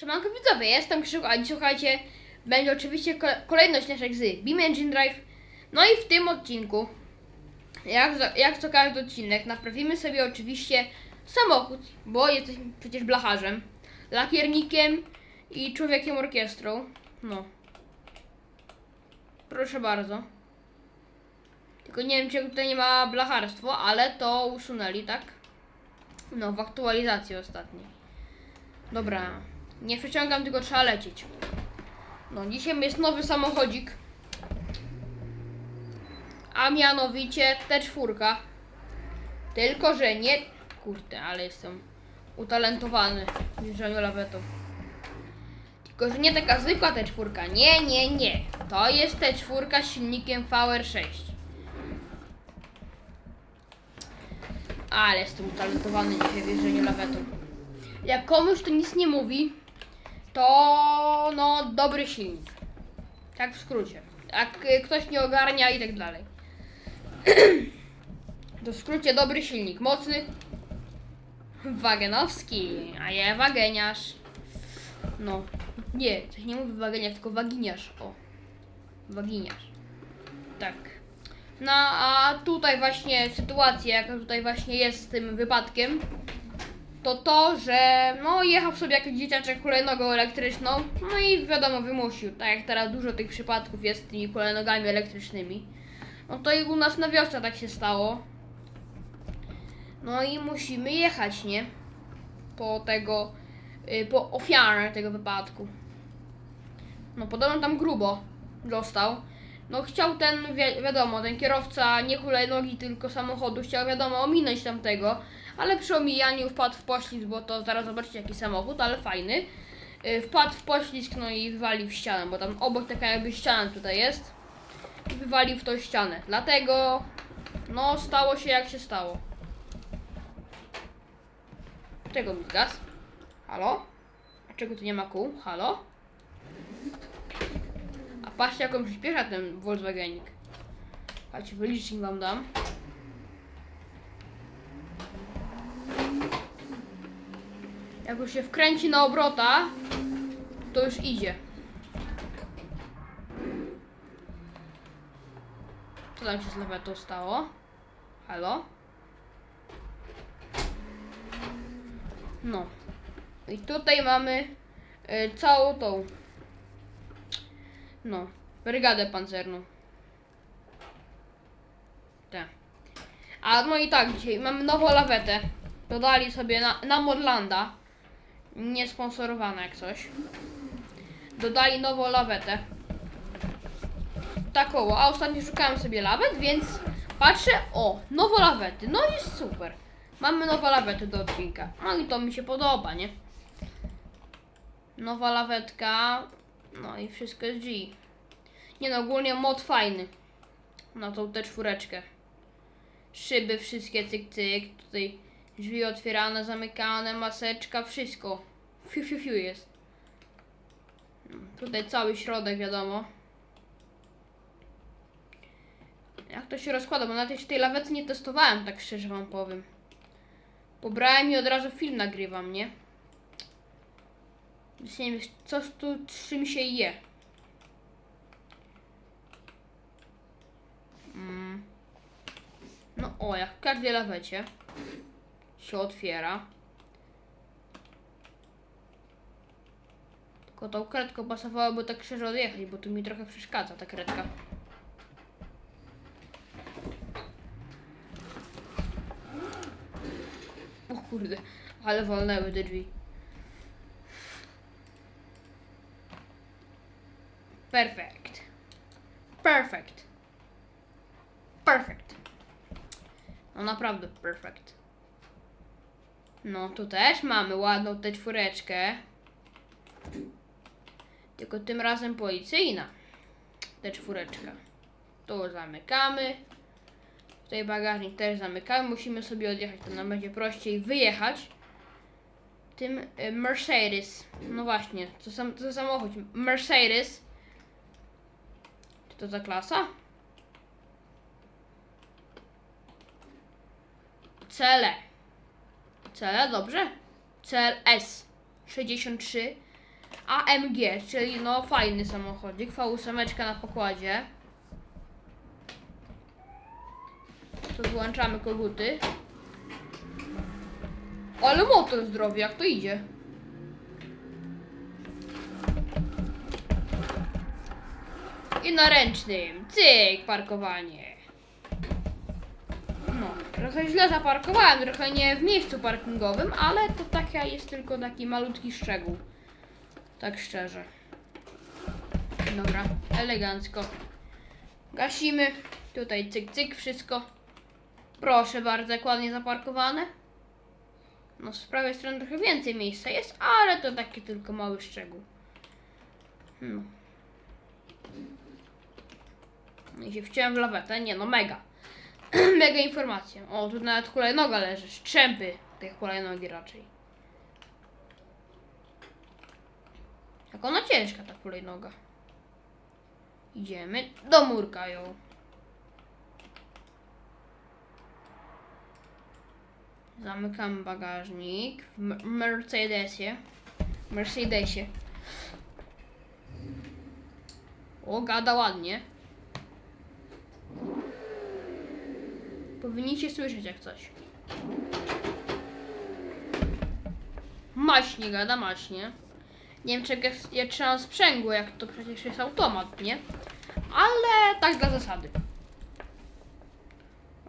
Siemanko widzowie, jestem Krzyku, a dziś słuchajcie, będzie oczywiście ko- kolejność naszych z Beam Engine Drive. No i w tym odcinku, jak, jak co każdy odcinek, naprawimy sobie oczywiście samochód, bo jesteśmy przecież blacharzem, lakiernikiem i człowiekiem orkiestrą. No. Proszę bardzo. Tylko nie wiem, czy tutaj nie ma blacharstwo, ale to usunęli, tak? No, w aktualizacji ostatniej. Dobra, nie przeciągam, tylko trzeba lecieć. No, dzisiaj jest nowy samochodzik. A mianowicie T4. Tylko, że nie... Kurde, ale jestem utalentowany w jeżdżeniu lawetą. Tylko, że nie taka zwykła T4. Nie, nie, nie. To jest T4 z silnikiem VR6. Ale jestem utalentowany dzisiaj w jeżdżeniu lawetą. Jak komuś to nic nie mówi, to no dobry silnik. Tak w skrócie. Jak y, ktoś nie ogarnia i tak dalej. To w skrócie dobry silnik. Mocny. Wagenowski, a ja wageniarz. No. Nie, się nie mówi wageniarz, tylko waginiarz. O. Waginiarz. Tak. No a tutaj właśnie sytuacja, jaka tutaj właśnie jest z tym wypadkiem, to to, że no jechał sobie jakiś dzieciaczek hulajnogą elektryczną, no i wiadomo wymusił, tak jak teraz dużo tych przypadków jest z tymi hulajnogami elektrycznymi. No to i u nas na wiosce tak się stało. No i musimy jechać, nie? Po tego, y, po ofiarę tego wypadku. No podobno tam grubo dostał. No chciał ten, wi wiadomo, ten kierowca nie hulajnogi, tylko samochodu, chciał wiadomo ominąć tamtego, ale przy omijaniu wpadł w poślizg, bo to zaraz zobaczycie jaki samochód, ale fajny. Yy, wpadł w poślizg, no i wywalił w ścianę, bo tam obok taka jakby ściana tutaj jest. I wywalił w tą ścianę. Dlatego, no stało się jak się stało. Czego mi zgasł? Halo? A czego tu nie ma kół? Halo? A patrzcie jak on przyspiesza ten Volkswagenik. Patrzcie, wylicznik wam dam. Jak już się wkręci na obrota, to już idzie. Co tam się z lewetą stało? Halo? No. I tutaj mamy y, całą tą no, brygadę pancerną. Tak. A no i tak, dzisiaj mamy nową lawetę. Dodali sobie na, na Morlanda. Nie sponsorowana jak coś. Dodali nową lawetę. Taką, a ostatnio szukałem sobie lawet, więc patrzę, o, nowe lawety. No i super. Mamy nowe lawety do odcinka. No i to mi się podoba, nie? Nowa lawetka. No i wszystko jest G. Nie no, ogólnie mod fajny. Na tą tę czwóreczkę. Szyby wszystkie cyk cyk. Tutaj drzwi otwierane, zamykane, maseczka, wszystko. Fiu fiu fiu jest. Tutaj cały środek wiadomo. Jak to się rozkłada, bo na tej, tej lawety nie testowałem, tak szczerze wam powiem. Pobrałem i od razu film nagrywam, nie? Więc nie wiem, co tu czym się je. Mm. No o, jak w każdej lawecie się otwiera. Tylko tą kredką pasowałoby tak szczerze odjechać, bo tu mi trochę przeszkadza ta kredka. O kurde, ale walnęły te drzwi. Perfect. Perfect. Perfect. No naprawdę perfect. No tu też mamy ładną tę czwóreczkę. Tylko tym razem policyjna. Tę czwóreczka. Tu zamykamy. Tutaj bagażnik też zamykamy. Musimy sobie odjechać, to nam będzie prościej wyjechać. Tym y, Mercedes. No właśnie, co, sam, co samochód? Mercedes. Co to za klasa? Cele. Cele, dobrze? CLS 63 AMG, czyli no fajny samochodzik, V8 na pokładzie. Tu wyłączamy koguty. Ale motor zdrowy, jak to idzie? I na ręcznym. Cyk, parkowanie. Trochę źle zaparkowałem, trochę nie w miejscu parkingowym, ale to taka jest tylko taki malutki szczegół. Tak szczerze. Dobra, elegancko. Gasimy. Tutaj cyk, cyk, wszystko. Proszę bardzo, ładnie zaparkowane. No, z prawej strony trochę więcej miejsca jest, ale to taki tylko mały szczegół. No. No I się wciąłem w lawetę. Nie no, mega. mega informacja. O, tu nawet hulajnoga leży. Strzępy tej hulajnogi raczej. Jak ona ciężka, ta hulajnoga. Idziemy do murka ją. Zamykamy bagażnik w Mer- Mercedesie. Mercedesie. O, gada ładnie. Powinniście słyszeć jak coś. Maśnie gada, maśnie. Nie wiem, czy jak trzymam sprzęgło, jak to przecież jest automat, nie? Ale tak dla zasady.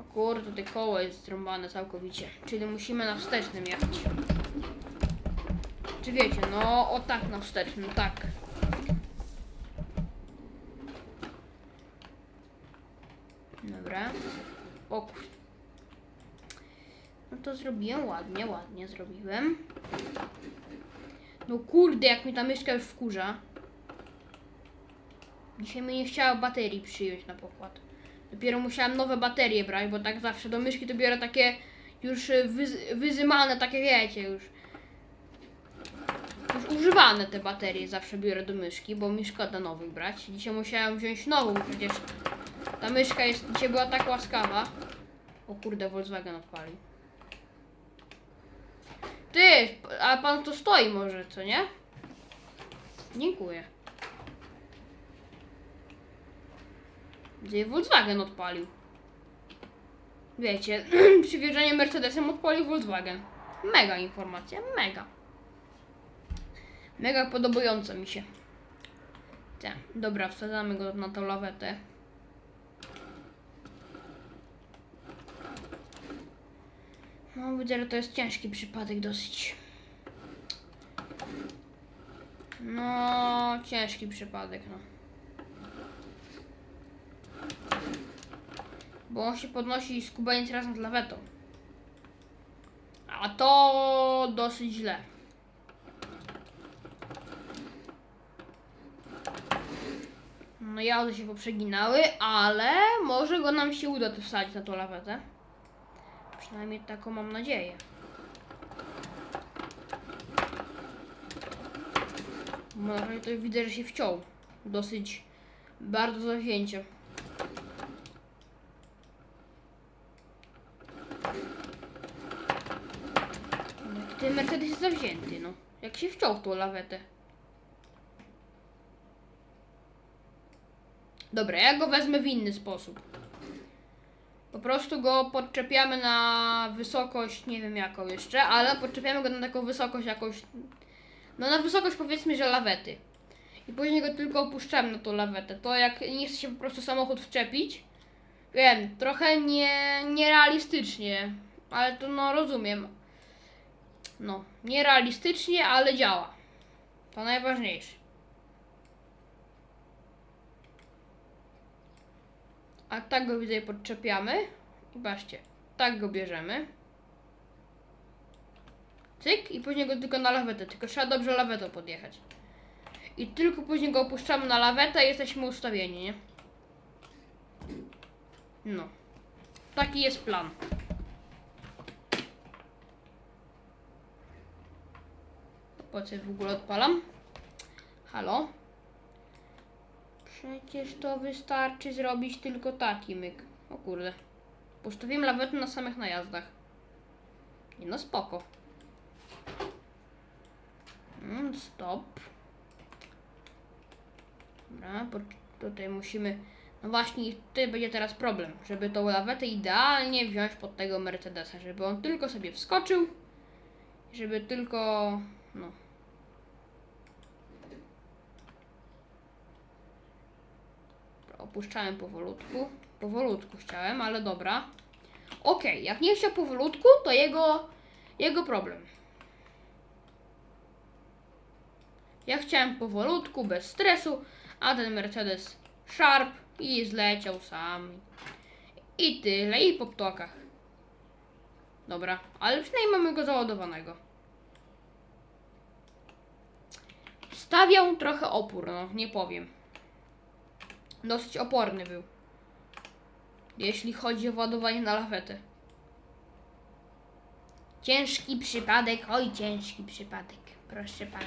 O kurde, tutaj koło jest zrąbane całkowicie. Czyli musimy na wstecznym jechać. Czy wiecie, no o tak na wstecznym, tak. Dobra. O kur... No to zrobiłem ładnie, ładnie zrobiłem. No kurde, jak mi ta myszka już wkurza. Dzisiaj mi nie chciała baterii przyjąć na pokład. Dopiero musiałam nowe baterie brać, bo tak zawsze do myszki to biorę takie już y, wyz- wyzymane, takie wiecie już. Już używane te baterie zawsze biorę do myszki, bo mi szkoda nowych brać. Dzisiaj musiałam wziąć nową, przecież ta myszka jest, dzisiaj była tak łaskawa. O kurde, Volkswagen odpalił. Ty, a pan tu stoi może, co nie? Dziękuję. Gdzie Volkswagen odpalił? Wiecie, przy wjeżdżaniu Mercedesem odpalił Volkswagen. Mega informacja, mega. Mega podobająca mi się. Tak, dobra, wsadzamy go na tą lawetę. No, widzę, że to jest ciężki przypadek dosyć. No, ciężki przypadek, no. Bo on się podnosi skubaniec razem z lawetą. A to dosyć źle. No jaudy się poprzeginały, ale może go nam się uda tu wsadzić na tą lawetę. Przynajmniej taką mam nadzieję. Bo na razie to widzę, że się wciął. Dosyć bardzo zawzięcie. No, Ten Mercedes jest zawzięty, no. Jak się wciął w tą lawetę. Dobra, ja go wezmę w inny sposób. Po prostu go podczepiamy na wysokość, nie wiem jaką jeszcze, ale podczepiamy go na taką wysokość jakąś, no na wysokość powiedzmy, że lawety. I później go tylko opuszczamy na tą lawetę. To jak nie chce się po prostu samochód wczepić, wiem, trochę nie, nierealistycznie, ale to no rozumiem. No, nierealistycznie, ale działa. To najważniejsze. A tak go widzę podczepiamy. I patrzcie, tak go bierzemy. Cyk i później go tylko na lawetę, tylko trzeba dobrze lawetą podjechać. I tylko później go opuszczamy na lawetę i jesteśmy ustawieni, nie? No. Taki jest plan. Po co w ogóle odpalam? Halo? Przecież to wystarczy zrobić tylko taki myk. O kurde. Postawiłem lawetę na samych najazdach. Nie no spoko. Mm, stop. Dobra, tutaj musimy... No właśnie, tutaj będzie teraz problem, żeby tą lawetę idealnie wziąć pod tego Mercedesa, żeby on tylko sobie wskoczył, żeby tylko... no... Opuszczałem powolutku. Powolutku chciałem, ale dobra. Okej, jak nie chciał powolutku, to jego, jego problem. Ja chciałem powolutku, bez stresu, a ten Mercedes Sharp i zleciał sam. I tyle, i po ptokach. Dobra, ale przynajmniej mamy go załadowanego. Stawiał trochę opór, no, nie powiem. Dosyć oporny był. Jeśli chodzi o ładowanie na lawetę. Ciężki przypadek, oj ciężki przypadek, proszę pana.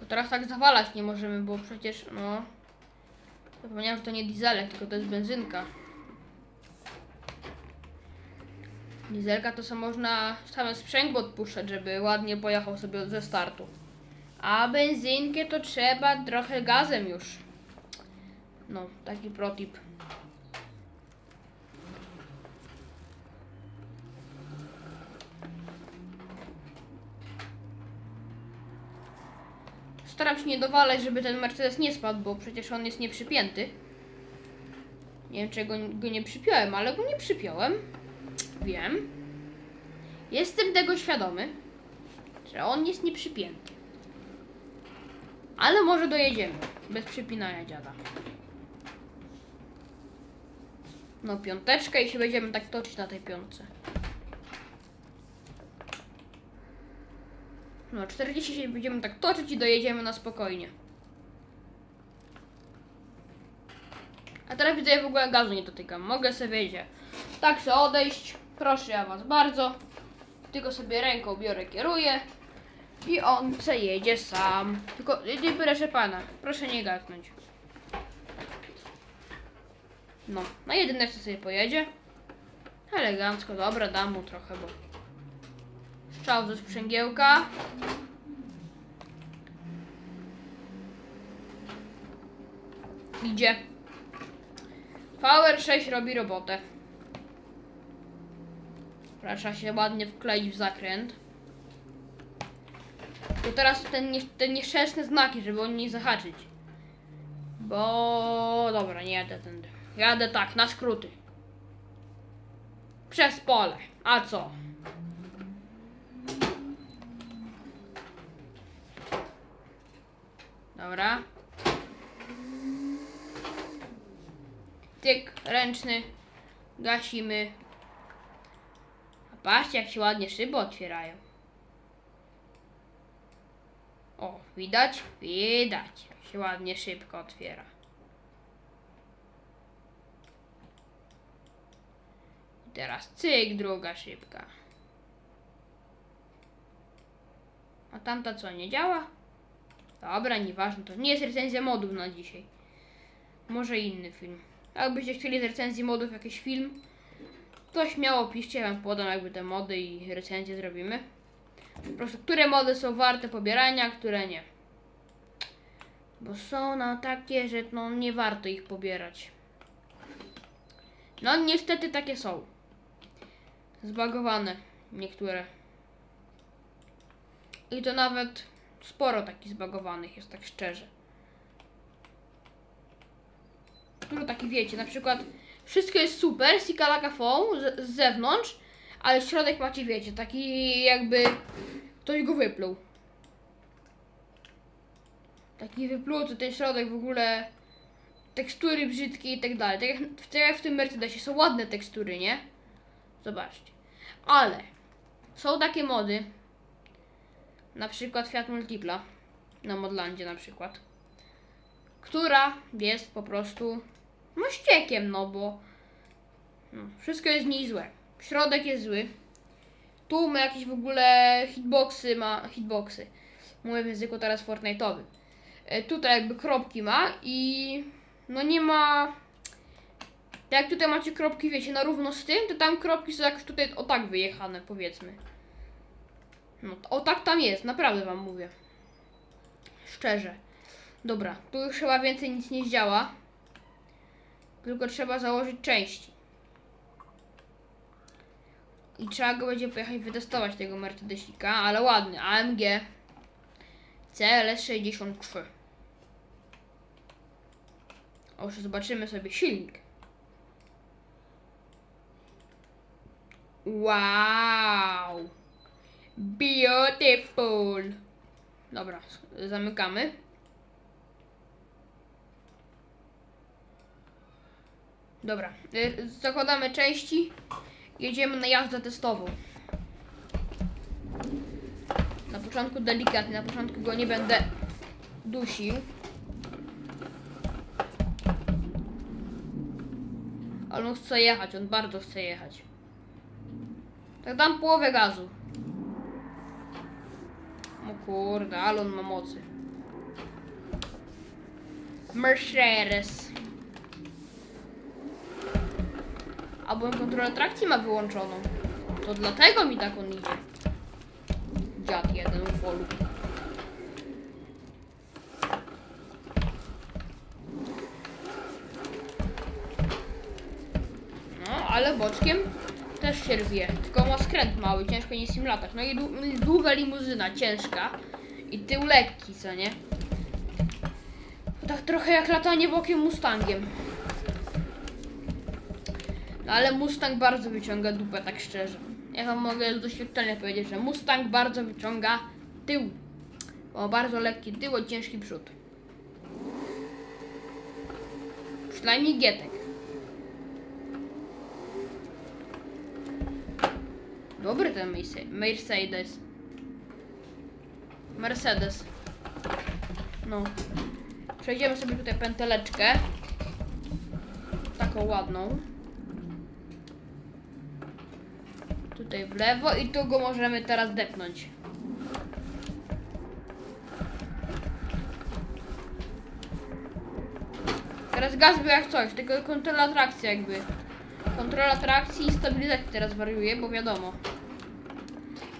Bo teraz tak zawalać nie możemy, bo przecież, no... Zapomniałem, że to nie dieselek, tylko to jest benzynka. Dieselka to sobie można same sprzęgło odpuszczać, żeby ładnie pojechał sobie ze startu. A benzynkę to trzeba trochę gazem już. No, taki protip. Staram się nie dowalać, żeby ten Mercedes nie spadł, bo przecież on jest nieprzypięty. Nie wiem, czego go nie przypiąłem, ale go nie przypiąłem. Wiem. Jestem tego świadomy, że on jest nieprzypięty. Ale może dojedziemy. Bez przypinania dziada. No piąteczkę i się będziemy tak toczyć na tej piątce. No 40 się będziemy tak toczyć i dojedziemy na spokojnie. A teraz widzę, ja w ogóle gazu nie dotykam. Mogę sobie wiedzieć. Tak chcę odejść. Proszę ja was bardzo. Tylko sobie ręką biorę, kieruję. I on se jedzie sam. Tylko, y, proszę pana, proszę nie gasnąć. No, na jedyneczce sobie pojedzie. Elegancko, dobra, dam mu trochę, bo... Strzał ze sprzęgiełka. Idzie. Power 6 robi robotę. Trzeba się ładnie wkleić w zakręt. To teraz ten, te nieszczęsne znaki, żeby on nie zahaczyć. Bo... Dobra, nie jadę tędy. Jadę tak, na skróty. Przez pole. A co? Dobra. Tyk, ręczny. Gasimy. Patrzcie, jak się ładnie szyby otwierają. O, widać? Widać. Się ładnie szybko otwiera. Teraz cyk, druga szybka. A tamta co, nie działa? Dobra, nieważne, to nie jest recenzja modów na dzisiaj. Może inny film. Jakbyście chcieli z recenzji modów jakiś film, to śmiało piszcie, ja wam podam jakby te mody i recenzję zrobimy. Po prostu, które mody są warte pobierania, które nie. Bo są na takie, że no nie warto ich pobierać. No niestety takie są. Zbagowane niektóre. I to nawet sporo takich zbagowanych jest, tak szczerze. Dużo takich wiecie, na przykład wszystko jest super, Sikalaka Foam z, z zewnątrz, ale środek macie, wiecie, taki jakby ktoś go wypluł. Taki wypluty, ten środek w ogóle tekstury brzydkie i tak dalej. Tak jak, w- tak jak w tym Mercedesie są ładne tekstury, nie? Zobaczcie. Ale są takie mody, na przykład Fiat Multipla, na Modlandzie na przykład, która jest po prostu no no bo no, wszystko jest w niej złe. Środek jest zły. Tu ma jakieś w ogóle hitboxy, ma hitboxy. Mówię w języku teraz Fortnite'owym. E, Tutaj jakby kropki ma i no nie ma jak tutaj macie kropki, wiecie, na równo z tym, to tam kropki są jakoś tutaj o tak wyjechane, powiedzmy. No, o tak tam jest, naprawdę wam mówię. Szczerze. Dobra, tu już chyba więcej nic nie zdziała. Tylko trzeba założyć części. I trzeba go będzie pojechać wytestować tego Mercedesika, ale ładny. AMG CLS 63. O, jeszcze zobaczymy sobie silnik. Wow! Beautiful! Dobra, zamykamy. Dobra, y, zakładamy części. Jedziemy na jazdę testową. Na początku delikatnie, na początku go nie będę dusił. Ale on chce jechać, on bardzo chce jechać. Tak dam połowę gazu. O kurde, ale on ma mocy. Mercedes. Albo on kontrolę trakcji ma wyłączoną. To dlatego mi tak on idzie. Dziad jeden w folu. No, ale boczkiem też się rwie. Tylko ma skręt mały, ciężko nie nim latać. No i dłu- długa limuzyna, ciężka. I tył lekki, co nie? Tak trochę jak latanie bokiem Mustangiem. Ale Mustang bardzo wyciąga dupę, tak szczerze. Ja wam mogę z doświadczenia powiedzieć, że Mustang bardzo wyciąga tył. Bo bardzo lekki tył, a ciężki przód. Przynajmniej Gietek. Dobry ten Merce- Mercedes. Mercedes. No. Przejdziemy sobie tutaj pęteleczkę. Taką ładną. Tutaj w lewo i tu go możemy teraz depnąć. Teraz gaz był jak coś, tylko kontrola trakcji jakby. Kontrola trakcji i stabilizacji teraz wariuje, bo wiadomo.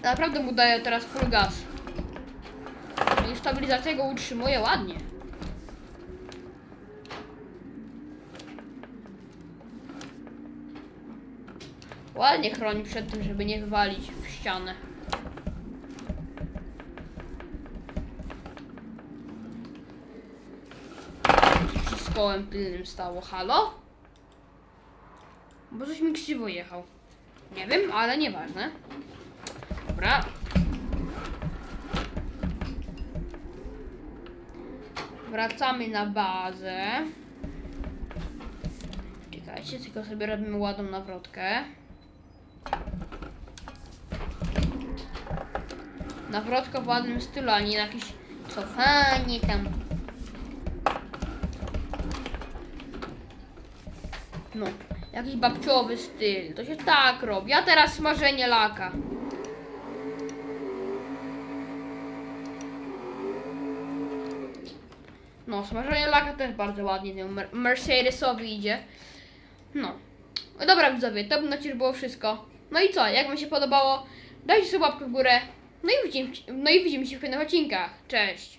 Naprawdę mu daje teraz full gaz. I stabilizacja go utrzymuje ładnie. Ładnie chroni przed tym, żeby nie wywalić w ścianę. Z kołem tylnym stało? Halo? Bo coś mi krzywo jechał. Nie wiem, ale nieważne. Dobra. Wracamy na bazę. Czekajcie, tylko sobie robimy ładną nawrotkę. Nawrotka w ładnym stylu, a nie jakieś cofanie tam. No, jakiś babciowy styl. To się tak robi. A teraz smażenie laka. No, smażenie laka też bardzo ładnie temu Mer- Mercedesowi idzie. No. Dobra widzowie, to by na było wszystko. No i co, jak wam się podobało, dajcie sobie łapkę w górę. No i widzimy, no i widzimy się w kolejnych odcinkach. Cześć!